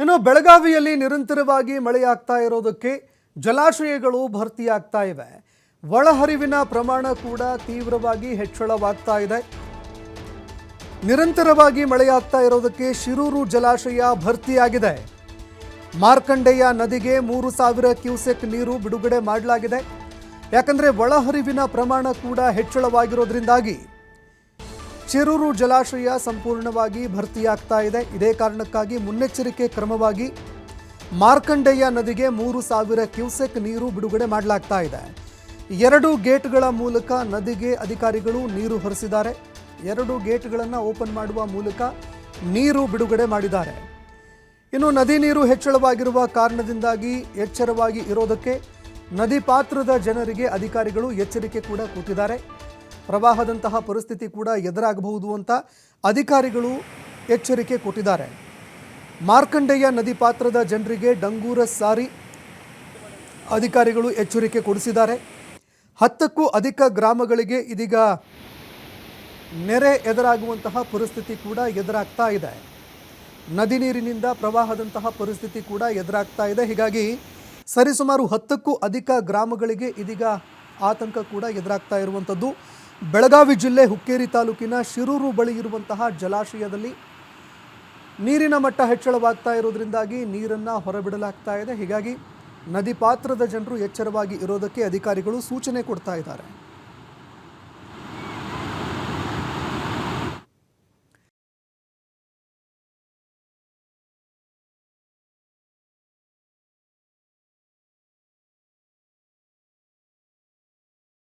ಇನ್ನು ಬೆಳಗಾವಿಯಲ್ಲಿ ನಿರಂತರವಾಗಿ ಮಳೆಯಾಗ್ತಾ ಇರೋದಕ್ಕೆ ಜಲಾಶಯಗಳು ಭರ್ತಿಯಾಗ್ತಾ ಇವೆ. ಒಳಹರಿವಿನ ಪ್ರಮಾಣ ಕೂಡ ತೀವ್ರವಾಗಿ ಹೆಚ್ಚಳವಾಗ್ತಾ ಇದೆ. ನಿರಂತರವಾಗಿ ಮಳೆಯಾಗ್ತಾ ಇರೋದಕ್ಕೆ ಶಿರೂರು ಜಲಾಶಯ ಭರ್ತಿಯಾಗಿದೆ. ಮಾರ್ಕಂಡೆಯ ನದಿಗೆ ಮೂರು ಸಾವಿರ ಕ್ಯೂಸೆಕ್ ನೀರು ಬಿಡುಗಡೆ ಮಾಡಲಾಗಿದೆ. ಯಾಕಂದರೆ ಒಳಹರಿವಿನ ಪ್ರಮಾಣ ಕೂಡ ಹೆಚ್ಚಳವಾಗಿರೋದ್ರಿಂದಾಗಿ ಚಿರೂರು ಜಲಾಶಯ ಸಂಪೂರ್ಣವಾಗಿ ಭರ್ತಿಯಾಗ್ತಾ ಇದೆ. ಇದೇ ಕಾರಣಕ್ಕಾಗಿ ಮುನ್ನೆಚ್ಚರಿಕೆ ಕ್ರಮವಾಗಿ ಮಾರ್ಕಂಡೆಯ ನದಿಗೆ ಮೂರು ಸಾವಿರ ಕ್ಯೂಸೆಕ್ ನೀರು ಬಿಡುಗಡೆ ಮಾಡಲಾಗ್ತಾ ಇದೆ. ಎರಡು ಗೇಟ್ಗಳ ಮೂಲಕ ನದಿಗೆ ಅಧಿಕಾರಿಗಳು ನೀರು ಹರಿಸಿದ್ದಾರೆ. ಎರಡು ಗೇಟ್ಗಳನ್ನು ಓಪನ್ ಮಾಡುವ ಮೂಲಕ ನೀರು ಬಿಡುಗಡೆ ಮಾಡಿದ್ದಾರೆ. ಇನ್ನು ನದಿ ನೀರು ಹೆಚ್ಚಳವಾಗಿರುವ ಕಾರಣದಿಂದಾಗಿ ಎಚ್ಚರವಾಗಿ ಇರೋದಕ್ಕೆ ನದಿ ಪಾತ್ರದ ಜನರಿಗೆ ಅಧಿಕಾರಿಗಳು ಎಚ್ಚರಿಕೆ ಕೂಡ ಕೊಟ್ಟಿದ್ದಾರೆ ಪ್ರವಾಹದಂತಹ ಪರಿಸ್ಥಿತಿ ಕೂಡ ಎದುರಾಗಬಹುದು ಅಂತ ಅಧಿಕಾರಿಗಳು ಎಚ್ಚರಿಕೆ ಕೊಟ್ಟಿದ್ದಾರೆ. ಮಾರ್ಕಂಡೆಯ ನದಿ ಪಾತ್ರದ ಜನರಿಗೆ ಡಂಗೂರ ಸಾರಿ ಅಧಿಕಾರಿಗಳು ಎಚ್ಚರಿಕೆ ಕೊಡಿಸಿದ್ದಾರೆ. ಹತ್ತಕ್ಕೂ ಅಧಿಕ ಗ್ರಾಮಗಳಿಗೆ ಇದೀಗ ನೆರೆ ಎದುರಾಗುವಂತಹ ಪರಿಸ್ಥಿತಿ ಕೂಡ ಎದುರಾಗ್ತಾ ಇದೆ. ನದಿ ನೀರಿನಿಂದ ಪ್ರವಾಹದಂತಹ ಪರಿಸ್ಥಿತಿ ಕೂಡ ಎದುರಾಗ್ತಾ ಇದೆ. ಹೀಗಾಗಿ ಸರಿಸುಮಾರು ಹತ್ತಕ್ಕೂ ಅಧಿಕ ಗ್ರಾಮಗಳಿಗೆ ಇದೀಗ ಆತಂಕ ಕೂಡ ಎದುರಾಗ್ತಾ ಇರುವಂಥದ್ದು. ಬೆಳಗಾವಿ ಜಿಲ್ಲೆ ಹುಕ್ಕೇರಿ ತಾಲೂಕಿನ ಶಿರೂರು ಬಳಿ ಇರುವಂತಹ ಜಲಾಶಯದಲ್ಲಿ ನೀರಿನ ಮಟ್ಟ ಹೆಚ್ಚಳವಾಗ್ತಾ ಇರೋದ್ರಿಂದಾಗಿ ನೀರನ್ನು ಹೊರಬಿಡಲಾಗ್ತಾ ಇದೆ. ಹೀಗಾಗಿ ನದಿ ಪಾತ್ರದ ಜನರು ಎಚ್ಚರವಾಗಿ ಇರೋದಕ್ಕೆ ಅಧಿಕಾರಿಗಳು ಸೂಚನೆ ಕೊಡ್ತಾ ಇದ್ದಾರೆ.